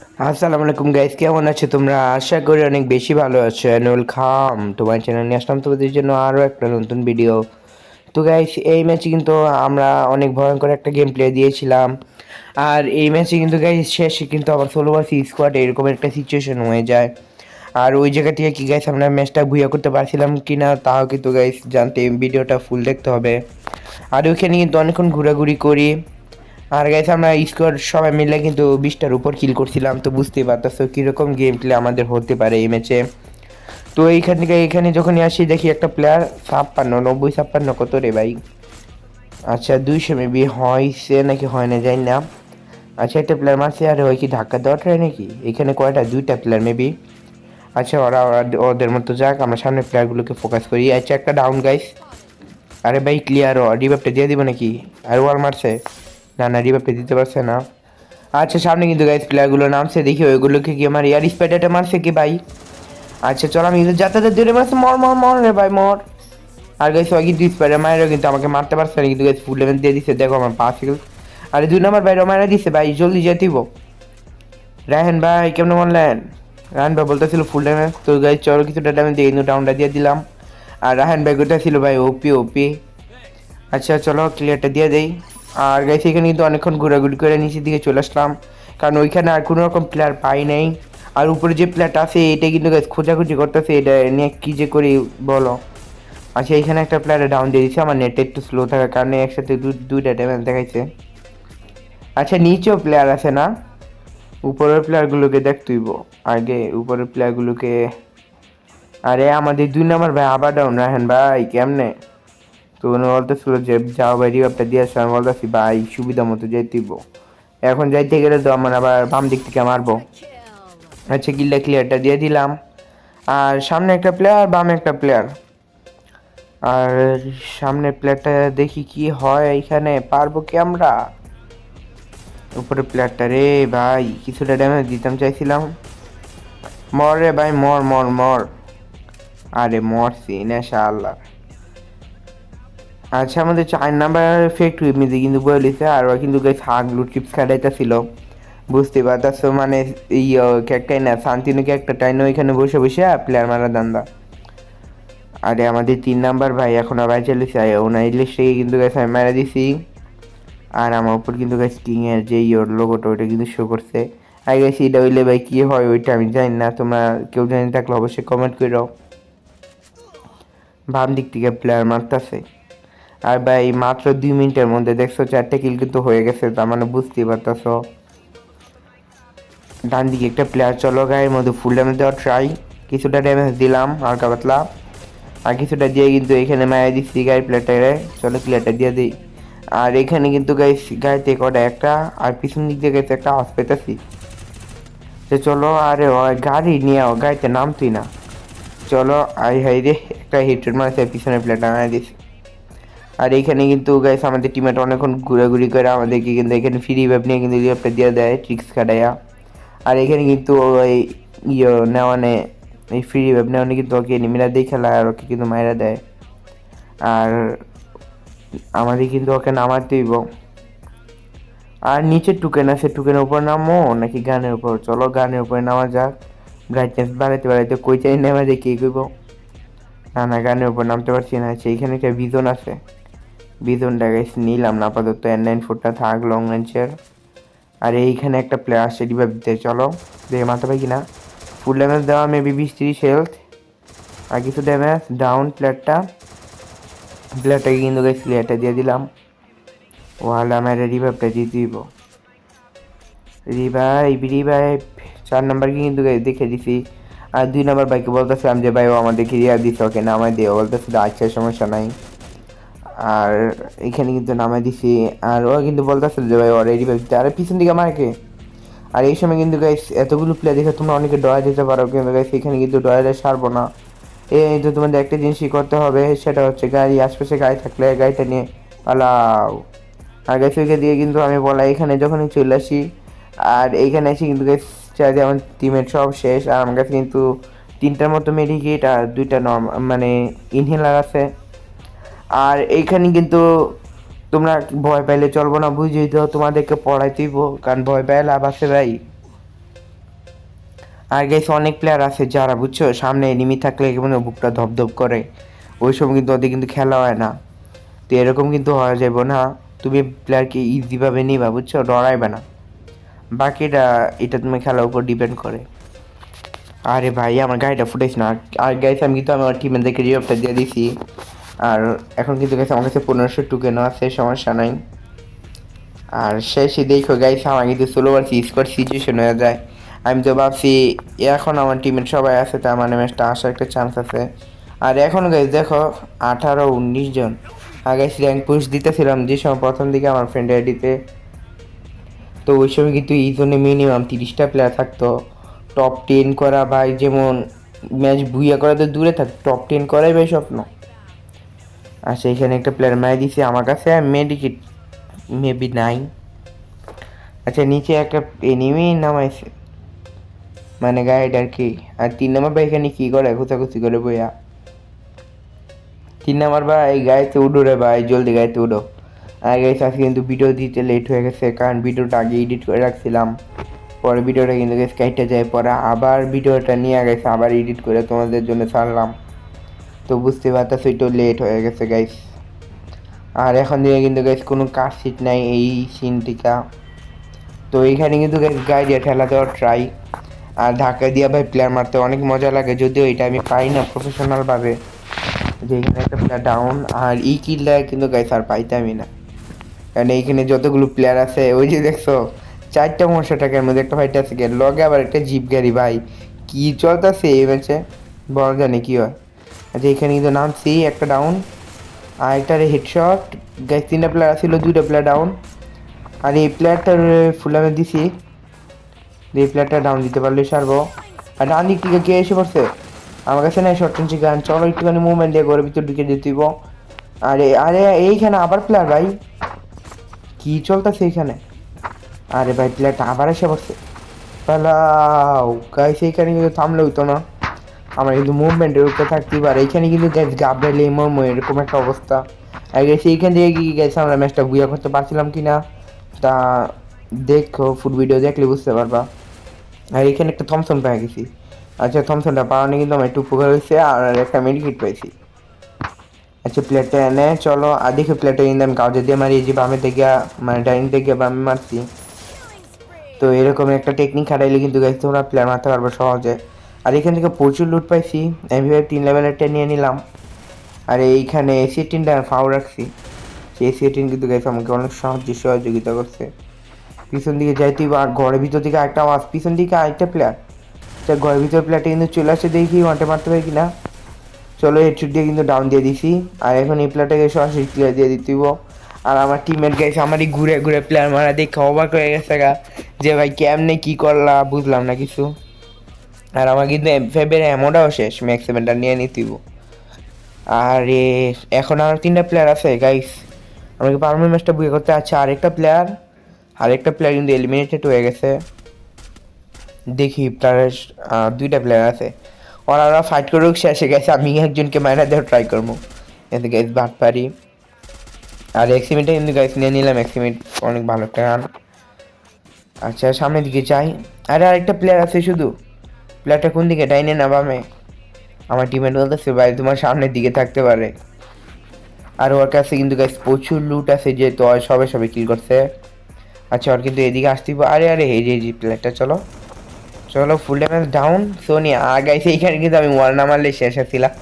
আসসালামু আলাইকুম গাইস কেমন আছো তোমরা? আশা করি অনেক বেশি ভালো আছো। অ্যানুয়াল খাম, তোমার চ্যানেল নিয়ে আসলাম তোমাদের জন্য আরও একটা নতুন ভিডিও তো গাইস এই ম্যাচে কিন্তু আমরা অনেক ভয়ঙ্কর একটা গেম প্লে দিয়েছিলাম। আর এই ম্যাচে কিন্তু গাইস শেষে কিন্তু আবার ষোলো বাসি স্কোয়াড এরকম একটা সিচুয়েশন হয়ে যায়। আর ওই জায়গা থেকে কি গাইস আমরা ম্যাচটা ভুইয়া করতে পারছিলাম কি না তাও কিন্তু গাইস জানতে ভিডিওটা ফুল দেখতে হবে। আর ওইখানে কিন্তু অনেকক্ষণ ঘোরাঘুরি করি। আর গাইছে আমরা স্কোয়াড সবাই মিলে কিন্তু বিশটার উপর কিল করছিলাম, তো বুঝতেই পারতেছো কীরকম গেম প্লে আমাদের হতে পারে এই ম্যাচে তো এইখান থেকে এখানে যখনই আসি, দেখি একটা প্লেয়ার ছাপ্পান্ন, নব্বই, ছাপ্পান্ন, কত রে ভাই? আচ্ছা দুইশো মেবি হয়েছে নাকি হয় না যাই না। আচ্ছা একটা প্লেয়ার মারছে, আর ওই কি ধাক্কা দেওয়া ট্রাই নাকি? এখানে কয়টা? দুইটা প্লেয়ার মেবি আচ্ছা ওরা ওরা ওদের মতো যাক, আমরা সামনে প্লেয়ারগুলোকে ফোকাস করি। আচ্ছা একটা ডাউন গাইস আরে ভাই ক্লিয়ার ও। রিভাইভটা দিয়ে দিব নাকি? আর ওয়াল মারছে। না না রিভাইভটা দিতে পারছে না। আচ্ছা সামনে কিন্তু গাইস প্লেয়ারগুলো নামছে, দেখি ওইগুলোকে কি আমার এয়ার স্পাইডারটা মারছে কি ভাই? আচ্ছা চল, আমি কিন্তু যাতায়াত দূরে মারছে, মর মর মর রে ভাই, মর। আর গাইস ওই কিন্তু স্পাইডার মায়েরও কিন্তু আমাকে মারতে পারছে না, কিন্তু গাইস ফুল লেভেল দিয়ে দিছে, দেখো আমার পাঁচ আরে, দুই নম্বর ভাই মারা দিছে ভাই, জলদি যেতেইব রাহেন ভাই, কেমন মারলেন? রাহেন ভাই বলতেছিল ফুল ড্যামেজ তো গাইস চলো কিছুটা ড্যামেজ দিয়ে কিন্তু ডাউনটা দিয়ে দিলাম। আর রাহেন ভাই গোটা ছিল ভাই? ওপি ওপি আচ্ছা চলো ক্লিয়ারটা দিয়ে দেই। আর গাইস এখানে কিন্তু অনেকক্ষণ ঘোরাঘুরি করে নিচের দিকে চলে আসলাম। কারণ ওইখানে আর কোনো রকম প্লেয়ার পাই নাই। আর উপরে যে প্লেয়ারটা আছে এটা কিন্তু গাইস খোঁজাখুঁজি করতেছে, এটা নিয়ে কী যে করি বলো। আচ্ছা এখানে একটা প্লেয়ারে ডাউন দিয়ে দিচ্ছে আমার নেট একটু স্লো থাকার কারণে একসাথে দুইটা ড্যামেজ দেখাইছে। আচ্ছা নিচেও প্লেয়ার আছে না? উপরের প্লেয়ারগুলোকে দেখ তুইব। আগে উপরের প্লেয়ারগুলোকে আরে, আমাদের দুই নাম্বার ভাই, আবার ডাউন রাহেন ভাই, কেমনে? তো উনি বলতেছিল যে, যাও ভাই রিভাবটা দিয়ে আসো। আমি বলতেছি, ভাই, সুবিধা মতো যাইতেইব এখন যাইতে গেলে তো আমার আবার বাম দিক থেকে মারবো। আচ্ছা গিল্লা ক্লিয়ারটা দিয়ে দিলাম। আর সামনে একটা প্লেয়ার বামে একটা প্লেয়ার আর সামনে প্লেয়ারটা দেখি কি হয় এখানে। পারব কি আমরা? উপরে প্লেয়ারটা রে ভাই, কিছুটা ড্যামেজ দিতাম চাইছিলাম। মর রে ভাই, মর মর মর। আরে মরছি, নেশা আল্লাহ। আচ্ছা আমাদের চার নাম্বার ফেক্ট উইমিতে কিন্তু বলিছে, আর ও কিন্তু গাইস হাগ লুট চিপস খাটাইতেছিল বুঝতে পারতাছো? মানে ইয়ে ক্যাকটাই না, শান্তিনু ক্যাকটাটাই না ওইখানে বসে বসে প্লেয়ার মারা দান্দা। আরে, আমাদের তিন নাম্বার ভাই এখন আবার চলেছে ওনার লিস্টে কিন্তু গাইস আমি মারা দিছি। আর আমার উপর কিন্তু গাইস কিং এর যে ইয়োর লোগোটা ওইটা কিন্তু শো করছে। আর গাইস এটা হইলে ভাই কি হয়, ওইটা আমি জানি না, তোমরা কেউ জানি থাকলে অবশ্যই কমেন্ট করো বাম দিক থেকে প্লেয়ার মারতেছে। আর ভাই, মাত্র দুই মিনিটের মধ্যে দেখছ চারটে কিল কিন্তু হয়ে গেছে, তার মানে বুঝতেই পারতেছো। ডান দিকে একটা প্লেয়ার চলো গায়ের মধ্যে ফুল ড্যামেজ দেওয়ার ট্রাই কিছুটা ড্যামেজ দিলাম, হালকা পাতলা। আর কিছুটা দিয়ে কিন্তু এখানে মায়া দিচ্ছি গাড়ি প্লেয়ারটারে চলো প্লেয়ারটা দিয়ে দিই। আর এখানে কিন্তু গাই গাড়িতে কটা একটা, আর পিছন দিক দিয়ে গেছে একটা আওয়াজ পেতেছি। তো চলো, আরে গাড়ি নিয়ে গাড়িতে নামতুই না। চলো আই হাই রে, একটা হিটের মারছে, পিছনের প্লেয়ারটা মারা দিছি আর এখানে কিন্তু গাইস আমাদের টিমেট অনেকক্ষণ ঘোরাঘুরি করে আমাদেরকে কিন্তু এখানে ফ্রি ওয়েব নিয়ে কিন্তু রিওয়েবটা দিয়ে দেয় ট্রিক্স কাটাইয়া। আর এখানে কিন্তু ওই ইয়ে নেওয়ানে এই ফ্রি ওয়েব নেওয়ানে কিন্তু ওকে নিমিরা দিয়ে খেলা আর ওকে কিন্তু মায়েরা দেয়। আর আমাদের কিন্তু ওকে নামাতেইব আর নিচে টুকেন আছে টুকেনের উপর নামো নাকি গানের উপর? চলো গানের উপরে নামা যাক। ব্রাইটনেস বাড়াইতে বাড়াইতে কই চাই নেমা কে কইব। না না, গানের উপর নামতে পারছি না আচ্ছা এখানে একটা ভিজন আছে। বিজনটা গাইস নিলাম না, আপাতত এন নাইন ফোরটা থাক লং রেঞ্জের আর এইখানে একটা প্লেয়ার আসছে রিভাইভ দিতে চলো। দেখে মারতে পারি কিনা? ফুল ড্যামেজ দেওয়া মেবি বিশ তিরিশ হেলথ আর কিছু ড্যামেজ ডাউন প্লেয়ারটা প্লেয়ারটাকে কিন্তু গাইস প্লেয়ারটা দিয়ে দিলাম। ওয়াল আমার রিভাইভটা দিয়ে দিব। রিভাইভ রিভাইভ চার নাম্বারকে কিন্তু দেখে দিছি। আর দুই নাম্বার বাইকে বলতেছিলাম যে, ভাই, ও আমাদেরকে রিয়া দিছে, ওকে নামাই দিয়ে বলতেছিল আচ্ছা সমস্যা নাই। আর এখানে কিন্তু নামাই দিছি। আর ও কিন্তু বলতেছিল যে, ভাই রিভাইভ দিতে আর পিছন দিকে মারকে আর এই সময় কিন্তু গাইস এতগুলো প্লেয়ার দেখে তোমরা অনেকে ডয়া দিতে পারো। কিন্তু গাইস এখানে কিন্তু ডয়ারে সারবো না। এই তো তোমাদের একটা জিনিসই করতে হবে, সেটা হচ্ছে গাড়ি, আশপাশে গাড়ি থাকলে গাড়িটা নিয়ে পালাও। আর গাইস ওইকে দিয়ে কিন্তু আমি বলা এখানে যখনই চলে আসি, আর এইখানে এসে কিন্তু গাইস চাইলে আমার টিমের সব শেষ। আর আমার কাছে কিন্তু তিনটার মতো মেডিকেট আর দুইটা নর্ম মানে ইনহেলার আছে। আর এইখানে কিন্তু তোমরা ভয় পাইলে চলবো না, বুঝেই তো তোমাদেরকে পড়াইতেইব, কারণ ভয় পাইলে লাভ আছে ভাই। আর গাইস অনেক প্লেয়ার আছে যারা, বুঝছ? সামনে এনিমি থাকলে কেমন বুকটা ধপধপ করে। ওই সময় কিন্তু ওদের কিন্তু খেলা হয় না। তো এরকম কিন্তু হওয়া যাবে না। তুমি প্লেয়ারকে ইজিভাবে নিবা, বুঝছ? ডরাইবে না। বাকিটা, এটা তুমি খেলার উপর ডিপেন্ড করে। আরে ভাই, আমার গাড়িটা ফুটেছ না। আর গাইছে আমি কিন্তু আমার দেখে রিঅপটা দিয়ে দিছি। আর এখন কিন্তু গেছে আমার কাছে পনেরোশো টুকেনও আছে, সমস্যা নাই। আর শেষে দেখো গাইছে আমার কিন্তু ষোলো বার স্কোর সিচুয়েশন হয়ে যায়। আমি তো ভাবছি, এখন আমার টিমের সবাই আছে, তার মানে ম্যাচটা আসার একটা চান্স আছে। আর এখন গাইজ দেখো, আঠারো উনিশ জন। আগে র্যাঙ্ক পুশ দিতেছিলাম, যে সময় প্রথম দিকে আমার ফ্রেন্ড আইডিতে তো। ওই সময় কিন্তু এই জন্য মিনিমাম তিরিশটা প্লেয়ার থাকতো। টপ টেন করা ভাই, যেমন ম্যাচ বুইয়া করা তো দূরে থাক টপ টেন করাই ভাই স্বপ্ন। আচ্ছা এখানে একটা প্লেয়ার মাই দিছে আমার কাছে মেডিকেট মেবি নাই আচ্ছা নিচে একটা এনিমি নামাইছে। মানে গাইড আর কি। আর তিন নম্বর ভাই এখানে কী করে? খুচাখুচি করে বইয়া। তিন নম্বর ভাই গাড়িতে উঠো রে ভাই, জলদি গাড়িতে উঠো। আর গাইছে আজকে কিন্তু ভিডিও দিতে লেট হয়ে গেছে, কারণ ভিডিওটা আগে এডিট করে রাখছিলাম। পরে ভিডিওটা কিন্তু কাইটে যায়, পরে আবার ভিডিওটা নিয়ে গেছে, আবার এডিট করে তোমাদের জন্য ছাড়লাম। তো বুঝতে পারতেছো, একটু লেট হয়ে গেছে গাইস আর এখন দিয়ে কিন্তু গাইস কোনো কার সিট নাই এই সিনটিকা তো এইখানে কিন্তু গাড়ি দিয়ে ঠেলা দেওয়ার ট্রাই আর ধাক্কা দিয়ে ভাই প্লেয়ার মারতে অনেক মজা লাগে, যদিও এটা আমি পাই না প্রফেশনাল ভাবে। যে এখানে একটা প্লেয়ার ডাউন আর ই কিলটা কিন্তু গাইস আর পাইতামই না। কারণ এইখানে যতগুলো প্লেয়ার আছে, ওই যে দেখছ, চারটা মশা টাকার মধ্যে একটা ফাইট আছে লগে আবার একটা জিপ গাড়ি, ভাই। কি চলতেছে এই ম্যাচে? বড় জানি, কি হয়? আচ্ছা এখানে কিন্তু নামছি, একটা ডাউন আর একটা হেডশট গাইস তিনটা প্লেয়ার ছিল, দুইটা প্লেয়ার ডাউন আর এই প্লেয়ারটার ফুল আমি দিছি এই প্লেয়ারটা ডাউন দিতে পারলে সারবো আর ডান দিক থেকে কে এসে পড়ছে? আমার কাছে নাই শর্ট টেন্সি গান চলো একটুখানি মুভমেন্ট দিয়ে ঘরের ভিতর ঢুকে যেতে দিব। আরে আরে, এইখানে আবার প্লেয়ার ভাই। কি চলতেছে এইখানে? আরে ভাই প্লেয়ারটা আবার এসে পড়ছে। পালাও গাইস এইখানে কিন্তু থামলে হইতো না। আমার কিন্তু মুভমেন্টের উপরে থাকতে পারে। এইখানে কিন্তু গ্যাস গাবড়ালে মর্ম এরকম একটা অবস্থা। আর গেছে এইখান থেকে কি গেছে আমরা ম্যাচটা বুয়া করতে পারছিলাম কি না তা দেখো ফুড ভিডিও দেখলে বুঝতে পারবা। আর এখানে একটা থমসন পেয়ে গেছি। আচ্ছা থমসনটা পাওয়ানো কিন্তু আমার একটু উপকার হয়েছে, আর একটা মেডিকেট পেয়েছি। আচ্ছা প্লেটটা এনে চলো। আর দেখে প্লেটটা কিন্তু আমি কাউজে দিয়ে মারি যে বামে থেকে মানে ডাইনিং থেকে বামে মারছি। তো এরকম একটা টেকনিক খাটাইলে কিন্তু গাইছে তোমরা প্লেয়ার মারতে পারবে সহজে। আর এখান থেকে প্রচুর লুট পাইছি। ভেবে তিন লেভেলেরটা নিয়ে নিলাম। আর এইখানে এসি টিনটা ফাউ রাখছি। সেই এসি টিন কিন্তু গেছে আমাকে অনেক সাহায্য সহযোগিতা করছে। পিছন দিকে যাইতে আর ঘরের ভিতর থেকে একটা আওয়াজ। পিছন দিকে আরেকটা প্লেয়ার তা ঘরের ভিতর প্লেয়ারটা কিন্তু চলে আসছে দেখি ওয়ানটা মারতে পারি কিনা। চলো হেডশুট দিয়ে কিন্তু ডাউন দিয়ে দিছি। আর এখন এই প্লেয়ারটাকে সরাসরি ক্লিয়ার দিয়ে দিতে। আর আমার টিমের গেছে আমারই ঘুরে ঘুরে প্লেয়ার মারা দেখে অবাক হয়ে গেছে গা। যে ভাই কেমনে কী করলা, বুঝলাম না কিছু। আর আমার কিন্তু ফেবের এমনটাও শেষ ম্যাক্স সেভেনটা নিয়ে নিতে। আর, এখন আর তিনটা প্লেয়ার আছে গাইস আমাকে পারমানেন্ট ম্যাচটা করতে। আছে আরেকটা প্লেয়ার আরেকটা প্লেয়ার কিন্তু এলিমিনেটেড হয়ে গেছে। দেখি, তার দুইটা প্লেয়ার আছে। ওরা ওরা ফাইট করুক, শেষে গেছে আমি একজনকে মাইনা দেওয়ার ট্রাই করব। এতে গাইস বাদ পারি। আর এক্সিমেটটা কিন্তু গাইস নিয়ে নিলাম। এক্সিমেট অনেক ভালো একটা আচ্ছা সামনের দিকে যাই। আরে, আরেকটা প্লেয়ার আছে শুধু। প্লেয়ারটা কোন দিকে? ডাইনে না বামে? আমার টিমের বলতেছে, ভাই, তোমার সামনের দিকে থাকতে পারে। আর ওর কাছে কিন্তু গাইস প্রচুর লুট আছে, যে তো সবে সবে কিল করছে। আচ্ছা ওর কিন্তু এদিকে আসতে। আরে আরে, এই যে, এই প্লেয়ারটা চলো। চলো ফুল ড্যামেজ ডাউন সোনি আর গাইস এইখানে কিন্তু আমি ওয়ার না মারলে শেষ ছিলাম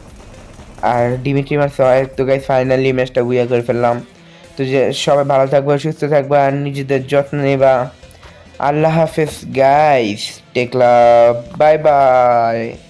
আর ডিমিট্রি হয় তো গাইস ফাইনালি ম্যাচটা বুইয়া করে ফেললাম। তো যে, সবাই ভালো থাকবে, সুস্থ থাকবে, আর নিজেদের যত্ন নেবা। আল্লাহ হাফেজ গাইস টেকলা বাই বাই